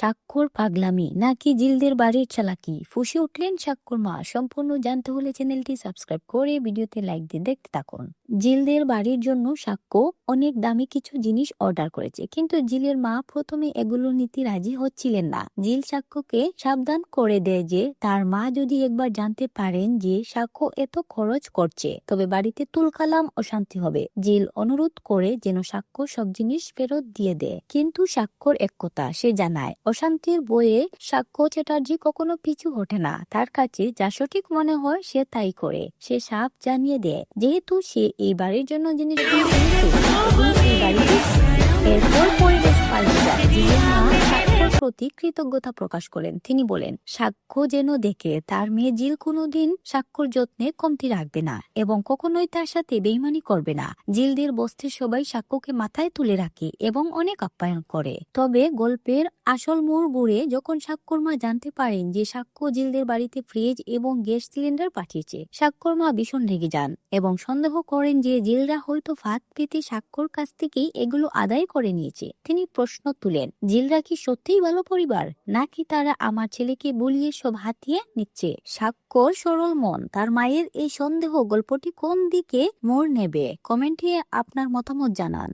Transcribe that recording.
স্বাক্ষর পাগলামি? নাকি জিলদের বাড়ির চালাকি? ফুসে উঠলেন স্বাক্ষর মা। সম্পূর্ণ জানতে হলে চ্যানেলটি সাবস্ক্রাইব করে ভিডিওতে লাইক দিয়ে দেখতে থাকুন। জিলদের বাড়ির জন্য সাক্ষ্য অনেক দামি কিছু জিনিস অর্ডার করেছে। কিন্তু জিলের মা প্রথমে এগুলো নিতে রাজি হচ্ছিলেন না। জিল সাক্ষ্যকে সাবধান করে দেয় যে, তার মা যদি একবার জানতে পারেন যে সাক্ষ্য এত খরচ করছে, তবে বাড়িতে তুলকালাম অশান্তি হবে। জিল অনুরোধ করে যেন সাক্ষ্য সব জিনিস ফেরত দিয়ে দেয়। কিন্তু সাক্ষর এক কথা সে জানায় অশান্তির বইয়ে সাক্ষ্য চ্যাটার্জি কখনো পিছু হটে না তার কাছে যা সঠিক মনে হয় সে তাই করে সে সাপ জানিয়ে দেয়, যেহেতু সে এই বাড়ির জন্য জিনিস। এরপর পরিবেশ পাল্টে যায় প্রতি কৃতজ্ঞতা প্রকাশ করেন। তিনি বলেন, সাক্ষ্য যেন দেখে, তার মেয়ে জিল কোনোদিন সাক্ষর যত্নে কমতি রাখবে না এবং কখনোই তার সাথে বেইমানি করবে না। জিলদের বস্তির সবাই সাক্ষ্যকে মাথায় তুলে রাখে এবং অনেক আপ্যায়ন করে। তবে গল্পের আসল মোড় ঘুরে যখন সাক্ষর মা জানতে পারেন যে সাক্ষ্য জিলদের বাড়িতে ফ্রিজ এবং গ্যাস সিলিন্ডার পাঠিয়েছে সাক্ষর মা ভীষণ রেগে যান এবং সন্দেহ করেন যে জিলরা হয়তো ফাঁদ পেতে সাক্ষর কাছ থেকেই এগুলো আদায় করে নিয়েছে। তিনি প্রশ্ন তুলেন, জিলরা কি সত্যিই ভালো পরিবার নাকি তারা আমার ছেলেকে বলিয়ে সব হাতিয়ে নিচ্ছে? সাক্ষর, সরল মন। তার মায়ের এই সন্দেহ গল্পটি কোন দিকে মোড় নেবে? কমেন্টে আপনার মতামত জানান।